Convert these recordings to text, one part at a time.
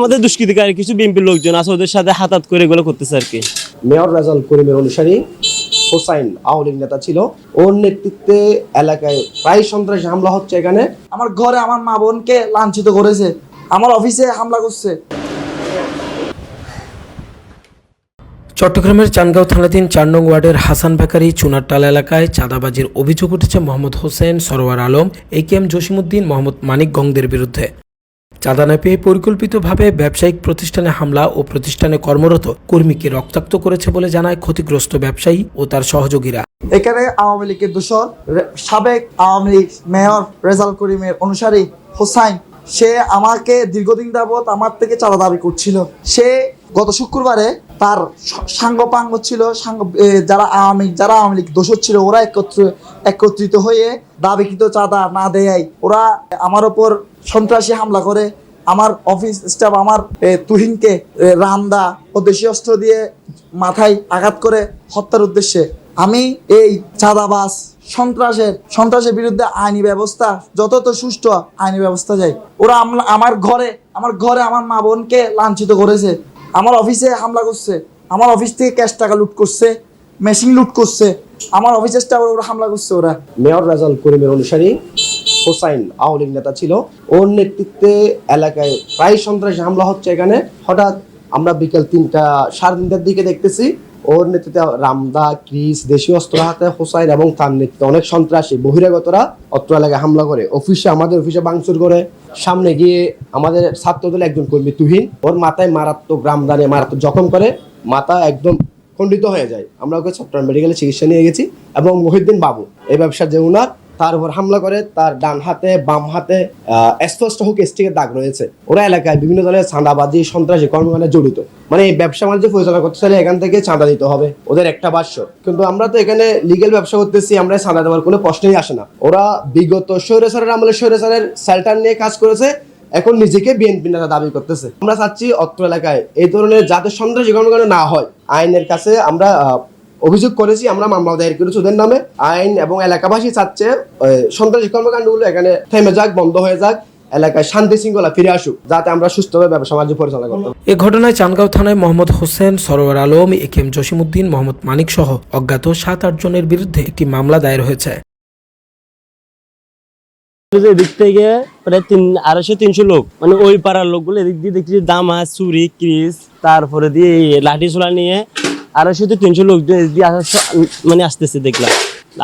আমাদের দুষ্কৃতিকারী কিছু বিএনপির লোকজন আছে ওদের সাথে হাতাত করে এগুলো করতেছে আর কি। মেয়র রেজাল করিমের অনুসারী হোসাইন আওয়ামী লীগ নেতা ছিল। ওর নেতৃত্বে এলাকায় প্রায় সন্ত্রাসী হামলা হচ্ছে এখানে। আমার ঘরে আমার মা বোনকে লাঞ্ছিত করেছে। আমার অফিসে হামলা করছে। চট্টগ্রামের চানগাঁও থানাধীন চার নং ওয়ার্ডের হাসান বেকারি চুনারটাল এলাকায় চাঁদাবাজির অভিযোগ উঠেছে Mohammad Hossain Sarwar Alam A K M Jasimuddin Mohammad Manik গংদের বিরুদ্ধে। চাঁদা না পেয়ে পরিকল্পিতভাবে ব্যবসায়িক প্রতিষ্ঠানে হামলা ও প্রতিষ্ঠানে কর্মরত কর্মীকে রক্তাক্ত করেছে বলে জানায় ক্ষতিগ্রস্ত ব্যবসায়ী ও তার সহযোগীরা। এখানে আওয়ামী লীগের দূষণ সাবেক আওয়ামী লীগ মেয়র রেজাল করিমের অনুসারী হোসাইন, সে আমাকে দীর্ঘদিন যাবৎ আমার থেকে চাঁদা দাবি করছিল। সে গত শুক্রবারে তার সাঙ্গপাঙ্গ ছিল, সাঙ্গ যারা আওয়ামী যারা আওয়ামী লীগ দোষর ছিল, ওরা একত্র একত্রিত হয়ে দাবিকৃত চাঁদা না দেয় ওরা আমার ওপর সন্ত্রাসী হামলা করে। আমার অফিস স্টাফ আমার তুহিনকে রামদা ও দেশীয় অস্ত্র দিয়ে মাথায় আঘাত করে হত্যার উদ্দেশ্যে। আমি এই চাঁদাবাস সন্ত্রাসের সন্ত্রাসের বিরুদ্ধে আইনি ব্যবস্থা যত সুষ্ঠু আইনি ব্যবস্থা যায় ওরা আমার ঘরে আমার ঘরে আমার মা বোনকে লাঞ্ছিত করেছে। আমার অফিসে হামলা করছে। আমার অফিস থেকে ক্যাশ টাকা লুট করছে, মেশিন লুট করছে। আমার অফিসের স্টাফ ওরা হামলা করছে ওরা। মেয়র রাজাল করিমের অনুসারী হোসাইন আওয়ামী নেতা ছিল। ওর নেতৃত্বে এলাকায় প্রায় সন্ত্রাসী হামলা হচ্ছে এখানে। হঠাৎ আমরা বিকেল তিনটা, সাড়ে তিনটার দিকে দেখতেছি, ওর নেতৃত্বে রামদা, ক্রিস, দেশীয় অস্ত্র হাতে হোসাইন এবং তার নেতৃত্বে অনেক সন্ত্রাসী, বহিরাগতরা অত্র এলাকায় হামলা করে। অফিসে আমাদের অফিসে ভাঙচুর করে। সামনে গিয়ে আমাদের ছাত্রদলের একজন কর্মী তুহিন, ওর মাথায় মারাত্মক রামদানে মারাত্মক জখম করে। মাথা একদম খণ্ডিত হয়ে যায়। আমরা ওকে চট্টগ্রাম মেডিকেলে চিকিৎসা নিয়ে গেছি এবং মহিউদ্দিন বাবু, এই ব্যবসার যে উনার, তার উপর হামলা করে, তার ডান হাতে, বাম হাতে স্পষ্ট হুক স্টিকের দাগ রয়েছে। ওরা এলাকায় বিভিন্ন ধরনের চাঁদাবাজি, সন্ত্রাসী কর্মকাণ্ডে জড়িত। মানে এই ব্যবসা বাণিজ্য পরিচালনা করতে চাইলে এখান থেকে চাঁদা দিতে হবে, ওদের একটা বাস্য কিন্তু আমরা তো এখানে লিগেল ব্যবসা করতেছি, আমরা চাঁদা দেওয়ার কোনো প্রশ্নই আসে না। ওরা বিগত স্বৈরাচারের আমলে স্বৈরাচারের সেল্টার নিয়ে কাজ করেছে এখন নিজেকে বিএনপি নেতা দাবি করতেছে। আমরা চাচ্ছি অত্র এলাকায় এই ধরনের যাতে সন্ত্রাসী কর্মকাণ্ড না হয়। আইনের কাছে আমরা অভিযোগ করেছি, আমরা মামলা দায়ের করেছি ওদের নামে। আইন এবং এলাকাবাসী চাচ্ছে সন্ত্রাসী কর্মকাণ্ডগুলো এখানে থেমে যাক, বন্ধ হয়ে যাক, এলাকায় শান্তি শৃঙ্খলা ফিরে আসুক, যাতে আমরা সুস্থভাবে ব্যবসা বাণিজ্য পরিচালনা করতে এ ঘটনায় চানগাঁও থানায় Mohammad Hossain, Sarwar Alam, A K M Jasimuddin Mohammad Manik সহ অজ্ঞাত সাত আট জনের বিরুদ্ধে একটি মামলা দায়ের হয়েছে। এদিক থেকে প্রায় তিন, আড়াইশো, তিনশো লোক। মানে ওই পাড়ার লোকগুলো এদিক দিয়ে দেখছি দামা চুরি ক্রিস তারপরে দিয়ে লাঠি ছোলা নিয়ে আড়াইশো থেকে তিনশো লোক দিয়ে আসার মানে আসতেছে দেখলাম।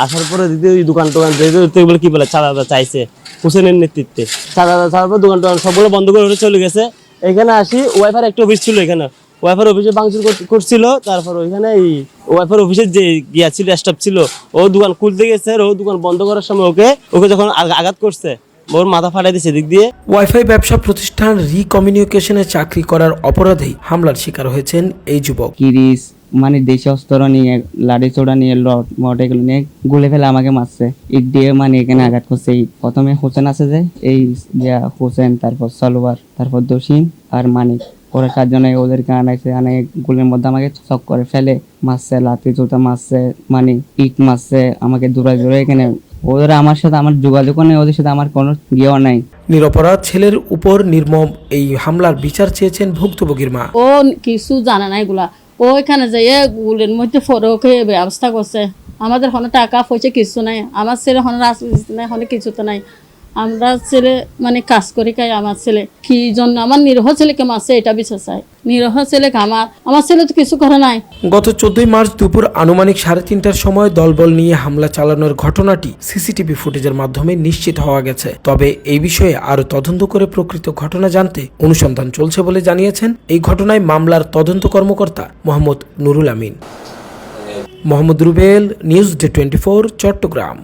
আসার পরে দিয়ে ওই দোকান টোকান এগুলো কি বলে চাঁদা চাইছে হোসেনের নেতৃত্বে। চাঁদা চাওয়ার পর দোকান টোকান সবগুলো বন্ধ করে চলে গেছে। এখানে আসি ওয়াইফার একটা অফিস ছিল এখানে। ওয়াইফার অফিসে ভাঙচুর করছিল তারপর ওইখানে এই ওয়াইফার অফিসের যে গিয়া ছিল স্টাফ ছিল ও দোকান খুলতে গেছে ও দোকান বন্ধ করার সময় ওকে ওকে যখন আঘাত করছে ওর মাথা ফাটাই দিছে দিক দিয়ে। ওয়াইফাই ব্যবসা প্রতিষ্ঠান রিকমিউনিকেশনে চাকরি করার অপরাধেই হামলার শিকার হয়েছেন এই যুবক। কিরিস মানে দেশি অস্ত্র নিয়ে লাঠি চোড়া নিয়ে লট মট এগুলো নিয়ে গুলে ফেলে আমাকে মারছে। ইট দিয়ে মানে এখানে আঘাত করছে। এই প্রথমে হোসেন আছে যে এই ইয়া হোসেন তারপর সলোয়ার তারপর দসিম আর মানিক। ওরা চারজনে ওদেরকে আনাইছে আনে গুলের মধ্যে আমাকে চক করে ফেলে মারছে লাঠি চোটা মারছে মানে ইট মারছে আমাকে দূরে দূরে এখানে। ওরা আমার সাথে আমার যোগাযোগ নেই ওদের সাথে আমার কোনো ইয়েও নাই। নিরপরাধ ছেলের উপর নির্মম এই হামলার বিচার চেয়েছেন ভুক্তভোগীর মা। ও কিছু জানে না এগুলা। ও এখানে যাইয়ে গুলের মধ্যে ফটো ওকে ব্যবস্থা করছে। আমাদের কোনো টাকা পয়সা কিছু নাই আমার ছেলে কোনো রাজনীতি নাই কোনো কিছু তো নাই। আমরা ছেলে মানে কাজ করি খাই আমার ছেলে। কি জন্য? আমার নিরহ ছেলেকে মারছে, এটা বিচার চাই। নিরহ ছেলেকে আমার আমার ছেলে তো কিছু করে নাই। গত চোদ্দই মার্চ দুপুর আনুমানিক সাড়ে তিনটার সময় দলবল নিয়ে হামলা চালানোর ঘটনাটি সিসিটিভি ফুটেজের মাধ্যমে নিশ্চিত হওয়া গেছে। তবে এই বিষয়ে আরও তদন্ত করে প্রকৃত ঘটনা জানতে অনুসন্ধান চলছে বলে জানিয়েছেন এই ঘটনায় মামলার তদন্ত কর্মকর্তা Mohammad Nurul Amin. Mohammad Rubel, news day twenty Chattogram.